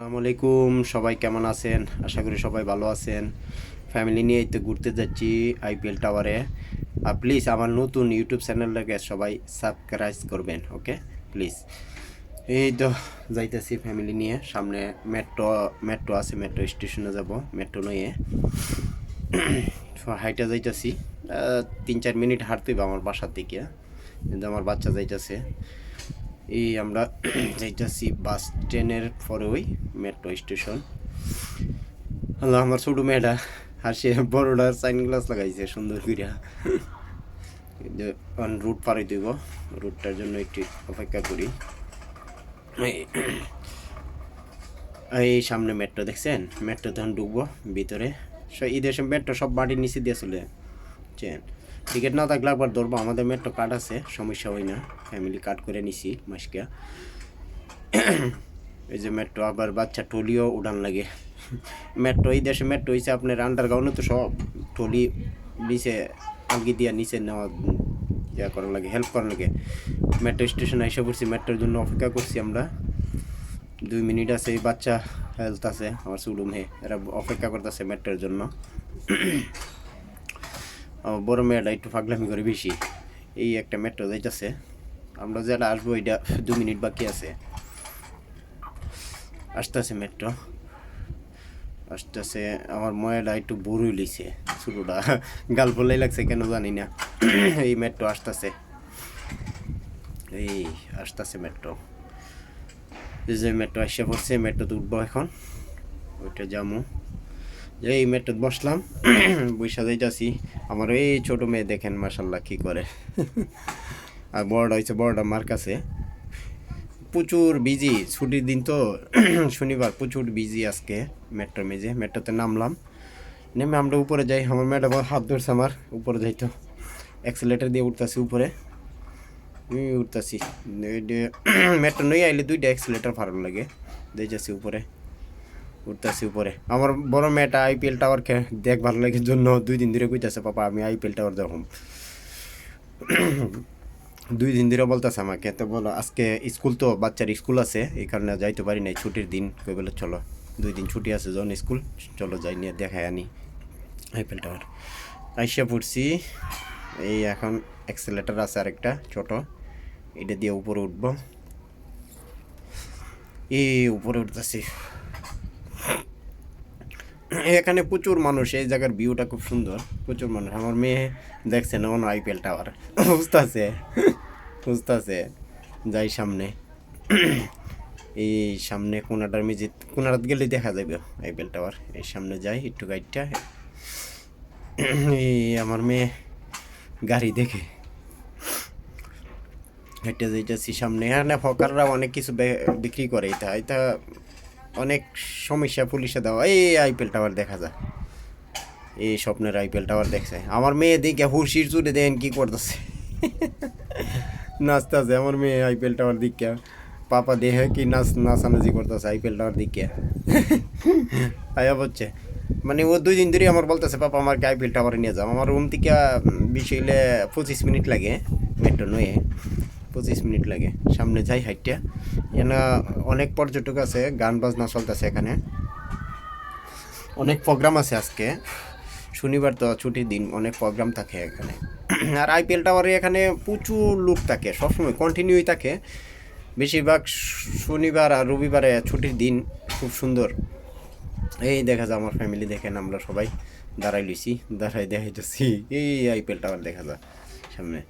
আলাইকুম, সবাই কেমন আছেন? আশা করি সবাই ভালো আছেন। ফ্যামিলি নিয়ে তো ঘুরতে যাচ্ছি আইপিএল টাওয়ারে আর প্লিজ আমার নতুন ইউটিউব চ্যানেলটাকে সবাই সাবস্ক্রাইব করবেন ওকে প্লিজ এই তো যাইতেছি ফ্যামিলি নিয়ে। সামনে মেট্রো মেট্রো আছে মেট্রো স্টেশনে যাব মেট্রো নিয়ে। হাইটা যাইতেছি। তিন চার মিনিট হাঁটতে হবে আমার বাসার দিকে। কিন্তু আমার বাচ্চা যাইতেছে। এই আমরা যাইতেছি বাস ট্রেনের পরে ওই মেট্রো স্টেশন হ্যালো আমার ছোটো মেয়েটা আর সে বড়োটা সাইন গ্লাস লাগাইছে সুন্দর করিয়া রুট পাড়ি দিব রুটটার জন্য একটু অপেক্ষা করি। এই- সামনে মেট্রো দেখছেন? মেট্রো তখন ঢুকবো, ভিতরে। এই দেশে মেট্রো সব মাটির নিচে দিয়ে চলে। চেন। টিকিট না থাকলে একবার ধরবো, আমাদের মেট্রো কার্ড আছে, সমস্যা হয় না ফ্যামিলি কার্ড করে নিছি মাসকে। এই যে মেট্রো আবার বাচ্চা টলিও উড়ান লাগে। মেট্রো এই দেশে মেট্রো হয়েছে আপনার আন্ডারগ্রাউন্ডে তো সব। টলি নিচে আলগি দিয়া নিচে নেওয়া, ইয়া করার লাগে হেল্প করার লাগে। মেট্রো স্টেশনে এসে পড়ছি মেট্রোর জন্য অপেক্ষা করছি আমরা। দুই মিনিট আছে, এই বাচ্চা হেলথ আছে, আমার সুডুম। এরা অপেক্ষা করতেছে মেট্রোর জন্য। বড় মেয়েটা একটু ফাগলামি করে বেশি। এই একটা মেট্রো যাইতেছে। আমরা যেটা আসব, এটা দু মিনিট বাকি আছে। আসতেছে মেট্রো আসতেছে, আমার ময়লা একটু বড়ই লিছে শুরুটা গাল ফলাই লাগছে, কেন জানি না। এই মেট্রো আসতেছে। এই আসতেছে মেট্রো যে মেট্রো এসে পড়ছে মেট্রোতে উঠবো এখন। ওইটা যামু। যে এই মেট্রোতে বসলাম বৈশা যাইতাছি। আমার এই ছোট মেয়ে দেখেন মাসাল্লাহ কি করে। আর বড়টা হয়েছে বড়টা মার কাছে। প্রচুর বিজি, ছুটির দিন তো, শনিবার প্রচুর বিজি আজকে মেট্রো মেজে মেট্রোতে নামলাম, নেমে আমরা উপরে যাই। আমার ম্যাডাম হাত ধরছে আমার, উপরে যাইতো অ্যাক্সিলেটার দিয়ে উঠতেছি উপরে। উঠতেছি। মেট্রো নই আইলে দুইটা অ্যাক্সিলেটার ভালো লাগে। যাইতেছি উপরে। উঠতেছি উপরে। আমার বড় মেয়েটা আইপিএল টাওয়ারকে দেখ ভালো লাগে জন্য দুই দিন ধরে কইতেছে, পাপা, আমি আইপিএল টাওয়ার দেখুন দুই দিন ধরে বলতেছে আমাকে, তো বলো, আজকে স্কুল তো, বাচ্চার স্কুল আছে, এই কারণে যাইতে পারি নাই, ছুটির দিন। কই বলে, চলো, দুই দিন ছুটি আছে যখন স্কুল, চলো যাই, নিয়ে দেখায় আনি আইপিএল টাওয়ার আইসা পড়ছি, এই এখন অ্যাক্সেলেটার আছে আরেকটা, ছোট। এটা দিয়ে উপরে উঠবো। এই উপরে উঠতেছি। এখানে প্রচুর মানুষ, এই জায়গার ভিউটা খুব সুন্দর। প্রচুর মানুষ। আমার মেয়ে দেখছে না, অন্য আইপিএল টাওয়ার। বুঝতেছে? বুঝতেছে? যাই সামনে। এই সামনে কোনাটার মিজিত কোনাটাত গেলে দেখা যাবে আইপিএল টাওয়ার। এই সামনে যাই, একটু গাড়িটা। এই আমার মেয়ে গাড়ি দেখে। হেঁটে যাইতেছি সামনে। এখানে হকাররা অনেক কিছু বিক্রি করে। এটা এটা অনেক সমস্যা পুলিশে দেওয়া। এই আইপিএল টাওয়ার দেখা যায় এই স্বপ্নের আইপিএল টাওয়ার দেখছে। আমার মেয়ে দিকে হুশির চুড়ে দেন কি করতেছে। নাচতেছে আমার মেয়ে আইপিএল টাওয়ার দিকে। পাপা দেহে কি নাচ, নাচানাচি করতেছে আইপিএল টাওয়ার দিকে। আয়া বলছে মানে ও দুই দিন ধরে আমার বলতেছে, পাপা আমার আইপিএল টাওয়ারে নিয়ে যাও। আমার রুম থেকে বেশি হইলে পঁচিশ মিনিট লাগে মেট্রো নয়ে পঁচিশ মিনিট লাগে, সামনে যাই হাইটটা। এনা অনেক পর্যটক আছে, গান বাজনা চলতেছে এখানে। অনেক প্রোগ্রাম আছে আজকে। শনিবার তো ছুটির দিন, অনেক প্রোগ্রাম থাকে এখানে। আর আইপিএল টাওয়ারে এখানে প্রচুর লোক থাকে, সবসময় কন্টিনিউই থাকে। বেশিরভাগ শনিবার আর রবিবারে ছুটির দিন খুব সুন্দর। এই দেখা যায় আমার ফ্যামিলি দেখেন আমরা সবাই। দাঁড়াই লইছি, দাঁড়াই দেখাইতেছি। এই আইপিএল টাওয়ার দেখা যায় সামনে।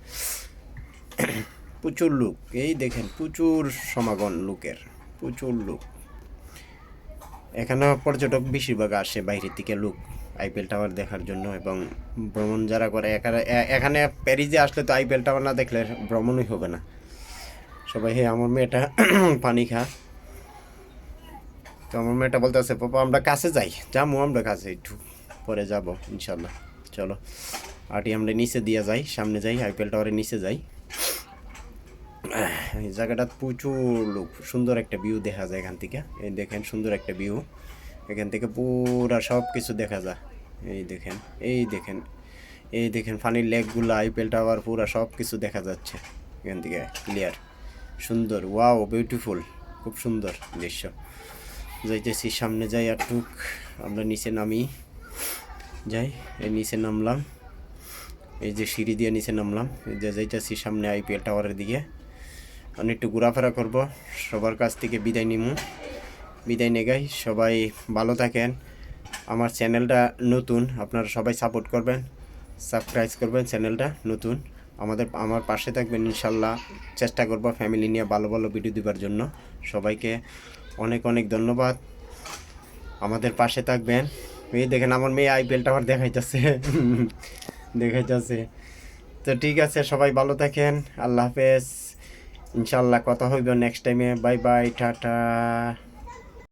প্রচুর লোক, এই দেখেন প্রচুর সমাগম লোকের, প্রচুর লোক। এখানে পর্যটক বেশিরভাগ আসে বাইরের থেকে লোক, আইপিএল টাওয়ার দেখার জন্য এবং ভ্রমণ যারা করে, এখানে প্যারিসে আসলে তো আইপিএল টাওয়ার না দেখলে ভ্রমণই হবে না। সবাই, হে, আমার মেয়েটা পানি খা। তো আমার মেয়েটা বলতে আছে পাপা, আমরা কাছে যাই যাব আমরা কাছে একটু, পরে যাব, ইনশাল্লাহ, চলো। আটি আমরা নিচে দিয়ে যাই, সামনে যাই, আইপিএল টাওয়ারের নিচে যাই। এই জায়গাটা প্রচুর লোক, সুন্দর একটা ভিউ দেখা যায় এখান থেকে। এই দেখেন, সুন্দর একটা ভিউ এখান থেকে পুরা সব কিছু দেখা যায়। এই দেখেন এই দেখেন এই দেখেন ফানির লেকগুলো আইপিএল টাওয়ার পুরা সব কিছু দেখা যাচ্ছে। এখান থেকে ক্লিয়ার সুন্দর ওয়াও বিউটিফুল খুব সুন্দর দৃশ্য। যাইতেছি, সামনে যাই আর টুক, আমরা নিচে নামি। যাই, এই নিচে নামলাম। এই যে সিঁড়ি দিয়ে নিচে নামলাম। যে যাইতেছি সামনে আইপিএল টাওয়ারের দিকে। আমি একটু ঘোরাফেরা করব। সবার কাছ থেকে বিদায় নিমু। বিদায় নেগাই সবাই ভালো থাকেন। আমার চ্যানেলটা নতুন, আপনারা সবাই সাপোর্ট করবেন সাবস্ক্রাইব করবেন চ্যানেলটা নতুন। আমাদের, আমার পাশে থাকবেন ইনশাল্লাহ। চেষ্টা করব ফ্যামিলি নিয়ে ভালো ভালো ভিডিও দেওয়ার জন্য। সবাইকে অনেক অনেক ধন্যবাদ। আমাদের পাশে থাকবেন। এই দেখেন আমার মেয়ে আইপিএলটা আবার দেখাইতেছে। দেখাইতেছে। তো ঠিক আছে, সবাই ভালো থাকেন। আল্লাহ হাফেজ। ইনশাল্লাহ কথা হইব নেক্সট টাইমে বাই বাই টাটা।